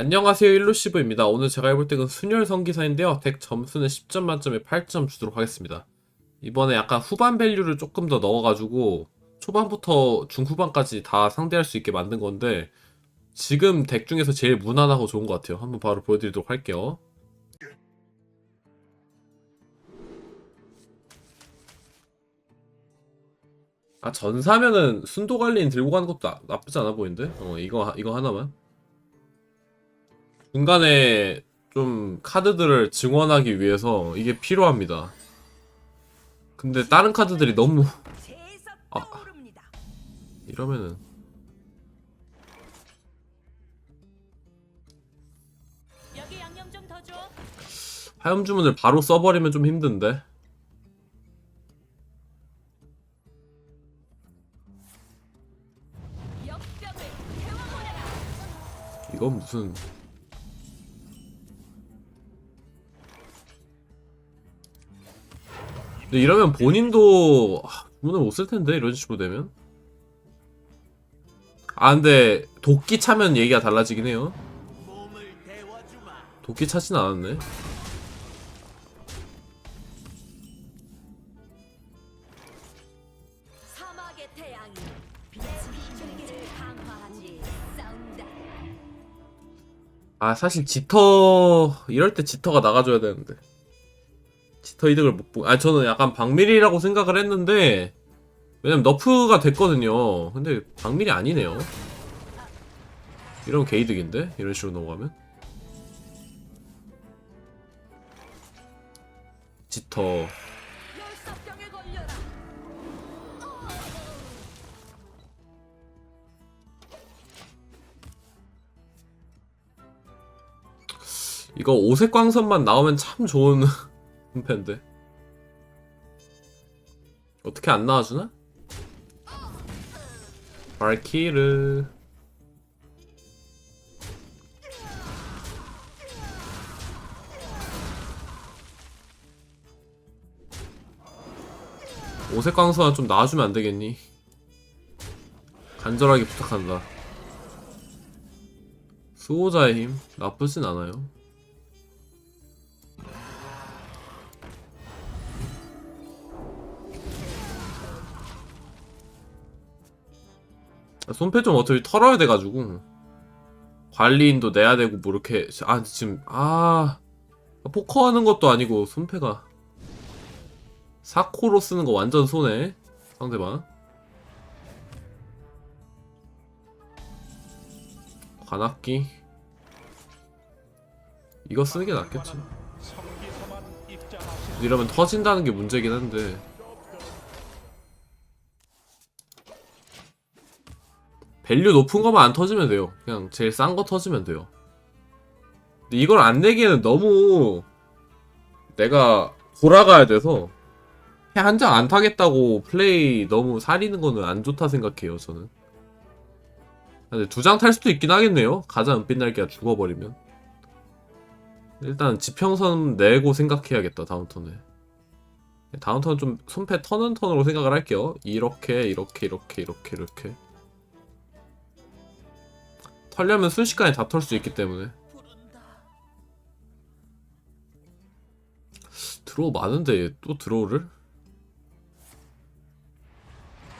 안녕하세요 일루시브입니다. 오늘 제가 해볼 덱은 순혈 성기사인데요. 덱 점수는 10점 만점에 8점 주도록 하겠습니다. 이번에 약간 후반 밸류를 조금 더 넣어가지고 초반부터 중후반까지 다 상대할 수 있게 만든 건데 지금 덱 중에서 제일 무난하고 좋은 것 같아요. 한번 바로 보여드리도록 할게요. 아 전사면은 순도 관리인 들고 가는 것도 나, 나쁘지 않아 보이는데? 어 이거 이거 하나만. 중간에 좀 카드들을 증원하기 위해서 이게 필요합니다. 근데 다른 카드들이 너무 아. 이러면은. 화염 주문을 바로 써버리면 좀 힘든데. 이건 무슨 근데 이러면 본인도 아, 주문을 못 쓸 텐데 이런 식으로 되면? 아 근데 도끼 차면 얘기가 달라지긴 해요. 도끼 차진 않았네. 아 사실 지터 이럴 때 지터가 나가줘야 되는데 지터 이득을 못 보. 아 저는 약간 박밀이라고 생각을 했는데 왜냐면 너프가 됐거든요. 근데 박밀이 아니네요. 이러면 개이득인데 이런 식으로 넘어가면 지터. 이거 오색 광선만 나오면 참 좋은 분패인데 어떻게 안 나와주나? 발키르 오색 광선 좀 나와주면 안 되겠니? 간절하게 부탁한다. 수호자의 힘 나쁘진 않아요. 손패 좀 어차피 털어야 돼가지고. 관리인도 내야 되고 뭐 이렇게 아 지금 아. 포커하는 것도 아니고 손패가. 사코로 쓰는 거 완전 손해 상대방. 관악기. 이거 쓰는 게 낫겠지. 이러면 터진다는 게 문제긴 한데 밸류 높은 거만 안 터지면 돼요. 그냥 제일 싼 거 터지면 돼요. 근데 이걸 안 내기에는 너무 내가 돌아가야 돼서 한장 안 타겠다고 플레이 너무 사리는 거는 안 좋다 생각해요, 저는. 근데 두 장 탈 수도 있긴 하겠네요. 가장 은빛 날개가 죽어버리면. 일단 지평선 내고 생각해야겠다, 다음 턴에. 다음 턴은 좀 손패 터는 턴으로 생각을 할게요. 이렇게, 이렇게, 이렇게, 이렇게, 이렇게. 털려면 순식간에 다 털 수 있기 때문에 드로우 많은데 또 드로우를?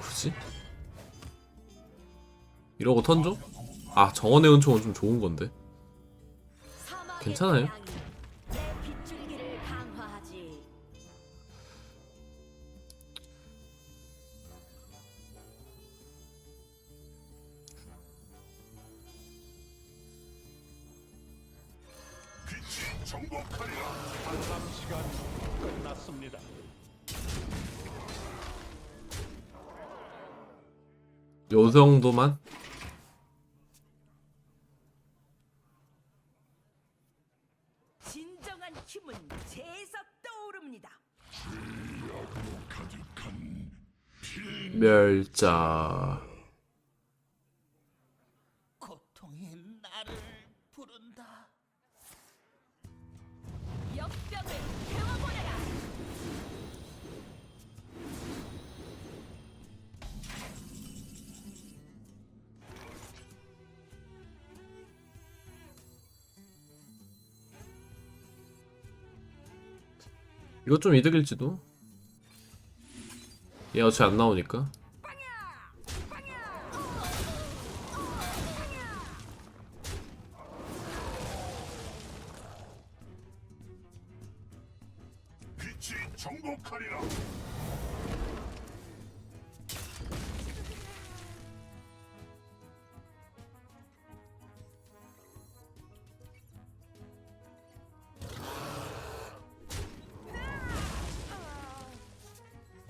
굳이? 이러고 턴죠? 아 정원의 은총은 좀 좋은 건데 괜찮아요. 요 정도만? 진정한 힘은 재에서 떠오릅니다. 멸자 이거 좀 이득일지도. 얘 어차피 안 나오니까.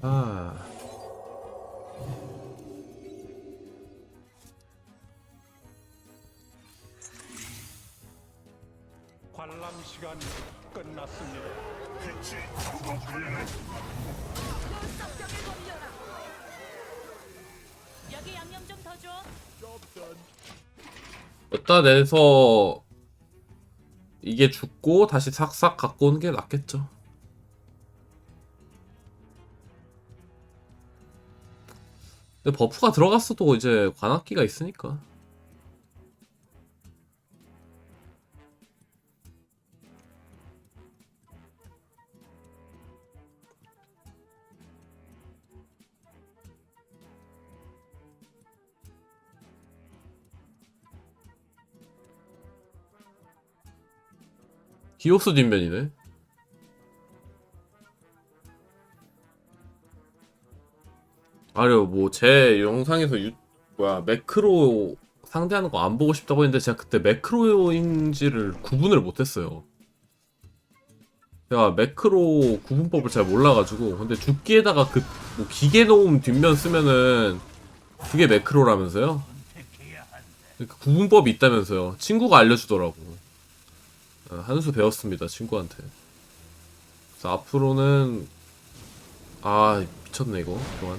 아. 관람 시간 끝났습니다. 빛이 여기 양념 좀 더 줘. 어디다 내서 이게 죽고 다시 싹싹 갖고 오는 게 낫겠죠. 근데 버프가 들어갔어도 이제 관악기가 있으니까. 디오스 뒷면이네. 아니요, 뭐 제 영상에서 유, 뭐야 매크로 상대하는 거 안 보고 싶다고 했는데 제가 그때 매크로인지를 구분을 못했어요. 제가 매크로 구분법을 잘 몰라가지고 근데 죽기에다가 그 뭐 기계 놓음 뒷면 쓰면은 그게 매크로라면서요? 그 구분법이 있다면서요. 친구가 알려주더라고. 어, 한수 배웠습니다 친구한테 그래서 앞으로는 아 미쳤네 이거 그동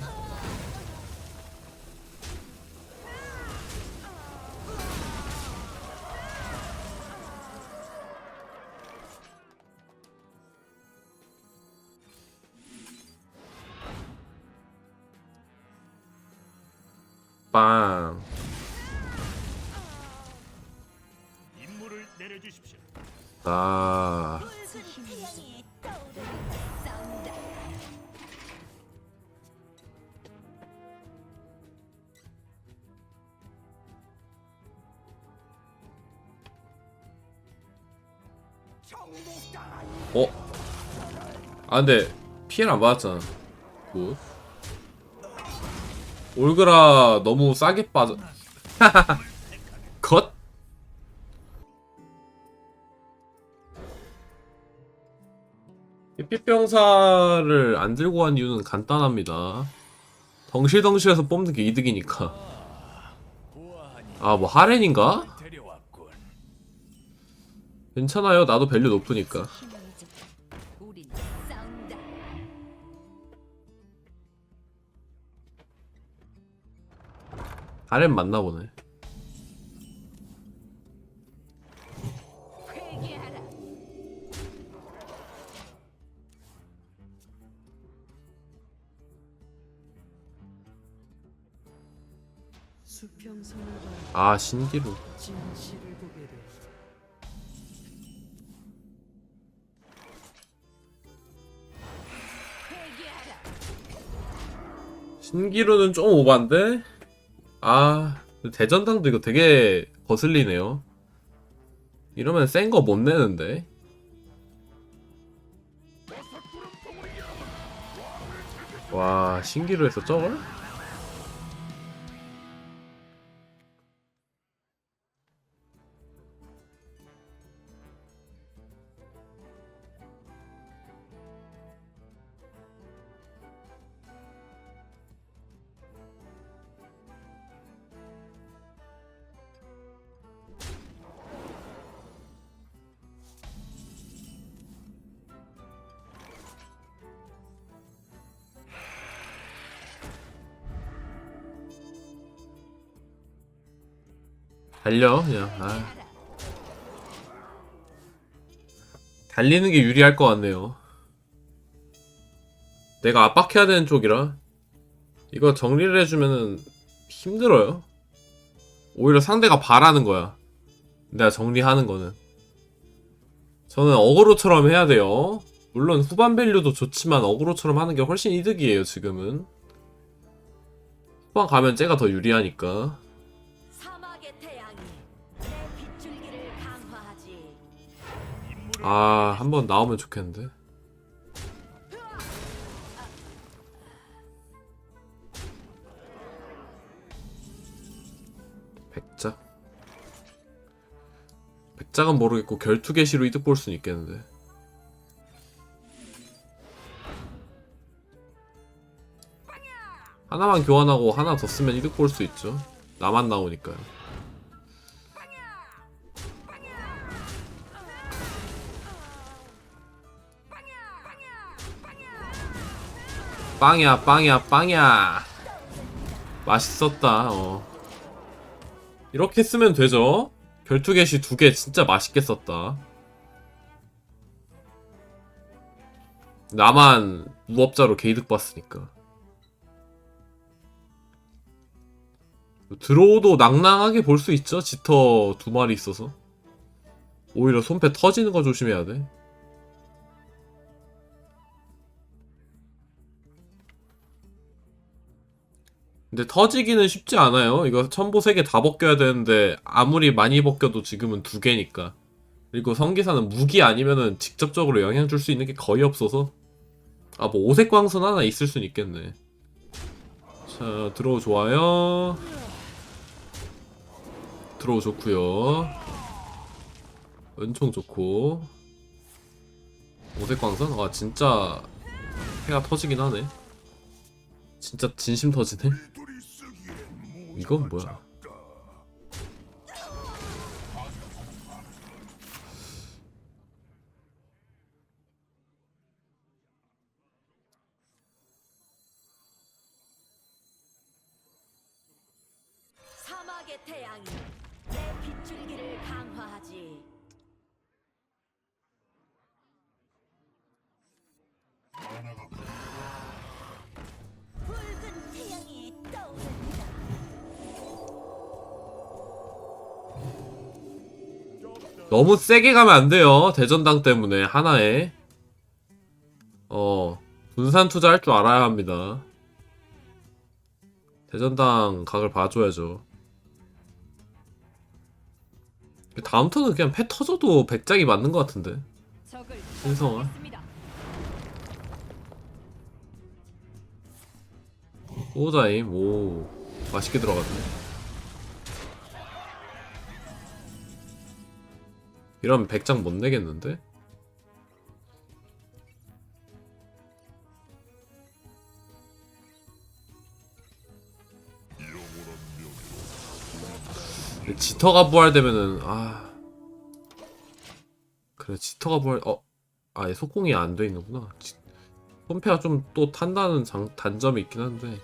어? 아 근데 피해를 안 받았잖아 굿 올그라 너무 싸게 빠져 컷? 삐삐병사를 안 들고 간 이유는 간단합니다 덩실덩실해서 뽑는 게 이득이니까 아 뭐 하렌인가? 괜찮아요. 나도 밸류 높으니까. 하렌 맞나 보네. 아 신기루 신기루는 좀 오반데? 아, 대전당도 이거 되게 거슬리네요. 이러면 센 거 못 내는데? 와, 신기루에서 저걸? 달려, 그냥. 아. 달리는 게 유리할 것 같네요. 내가 압박해야 되는 쪽이라. 이거 정리를 해주면은 힘들어요. 오히려 상대가 바라는 거야. 내가 정리하는 거는. 저는 어그로처럼 해야 돼요. 물론 후반 밸류도 좋지만 어그로처럼 하는 게 훨씬 이득이에요 지금은 후반 가면 쟤가 더 유리하니까 아 한 번 나오면 좋겠는데? 백작 백작은 모르겠고 결투 개시로 이득 볼 수는 있겠는데. 하나만 교환하고 하나 더 쓰면 이득 볼 수 있죠. 나만 나오니까요 빵이야 빵이야 빵이야. 맛있었다 어. 이렇게 쓰면 되죠? 결투개시 두 개 진짜 맛있게 썼다. 나만 무업자로 개이득 봤으니까. 드로우도 낭낭하게 볼 수 있죠? 지터 두 마리 있어서. 오히려 손패 터지는 거 조심해야 돼 근데 터지기는 쉽지 않아요. 이거 첨보 3개 다 벗겨야 되는데 아무리 많이 벗겨도 지금은 두 개니까. 그리고 성기사는 무기 아니면은 직접적으로 영향 줄 수 있는 게 거의 없어서 아 뭐 오색 광선 하나 있을 순 있겠네. 자 들어오 좋아요. 들어오 좋고요. 은총 좋고 오색 광선 아 진짜 해가 터지긴 하네. 진짜 진심 터지네. 이건 뭐야? 사막의 태양이 너무 세게 가면 안 돼요. 대전당 때문에 하나에 어 분산 투자할 줄 알아야 합니다. 대전당 각을 봐줘야죠. 다음 턴은 그냥 패 터져도 백작이 맞는 것 같은데. 신성아. 오자임 오 맛있게 들어갔네. 이러면 백장 못 내겠는데? 지터가 부활되면은 아. 그래 지터가 부활 어. 아예 속공이 안 돼 있는구나. 지- 폼페가 좀 또 탄다는 장, 단점이 있긴 한데.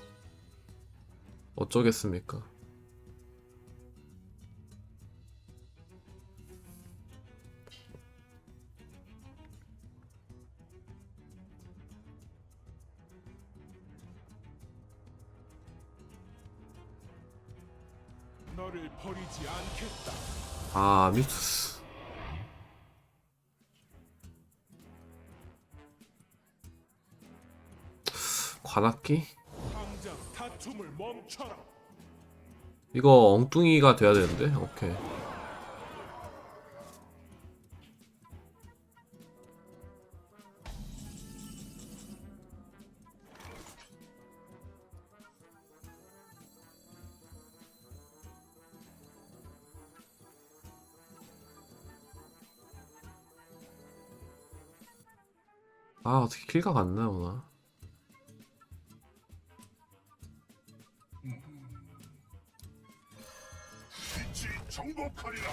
어쩌겠습니까 아 미투스. 관악기? 이거 엉뚱이가 돼야 되는데? 오케이 아 어떻게 킬각 안 나오나 정복하리라.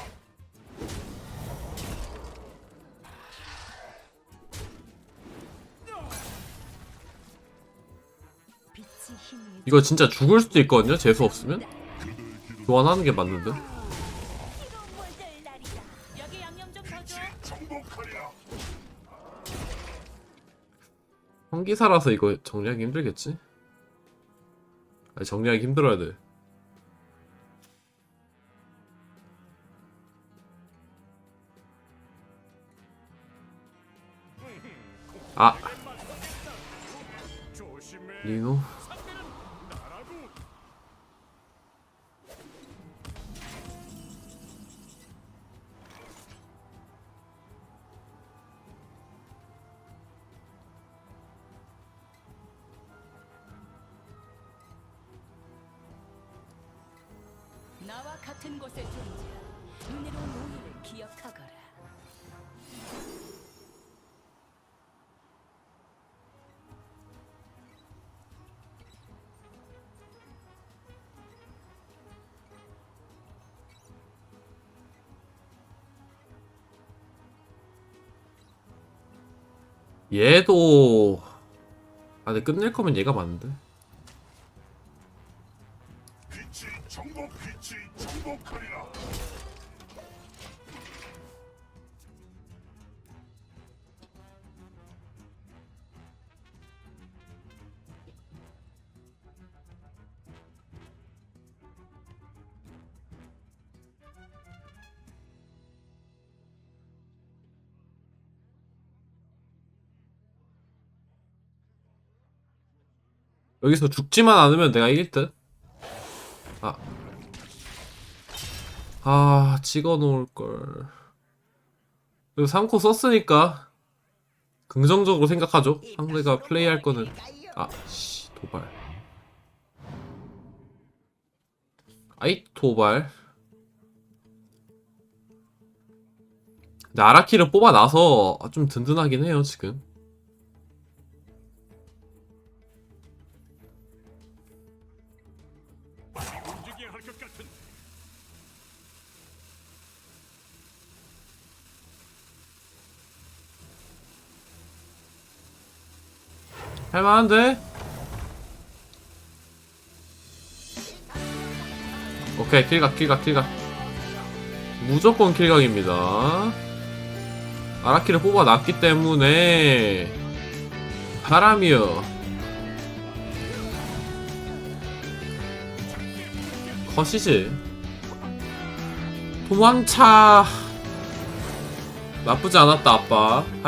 이거 진짜 죽을 수도 있거든요? 재수 없으면? 교환하는 게 맞는데 성기사라서 이거 정리하기 힘들겠지? 아니 정리하기 힘들어야 돼 아. 리노 나와 같은 곳에 존재. 은혜로운 우리를 기억하거라. 얘도 아 근데 끝낼 거면 얘가 맞는데 빛이 정복 빛이 정복하리라. 여기서 죽지만 않으면 내가 이길 듯. 아, 찍어 놓을 걸. 그리고 3코 썼으니까 긍정적으로 생각하죠. 상대가 플레이할 거는 아, 씨, 도발. 아이, 도발. 근데 아라키를 뽑아놔서 좀 든든하긴 해요, 지금. 할만한데? 오케이 킬각 킬각 킬각. 무조건 킬각입니다. 아라키를 뽑아놨기 때문에 바람이요. 컷이지 도망차. 나쁘지 않았다 아빠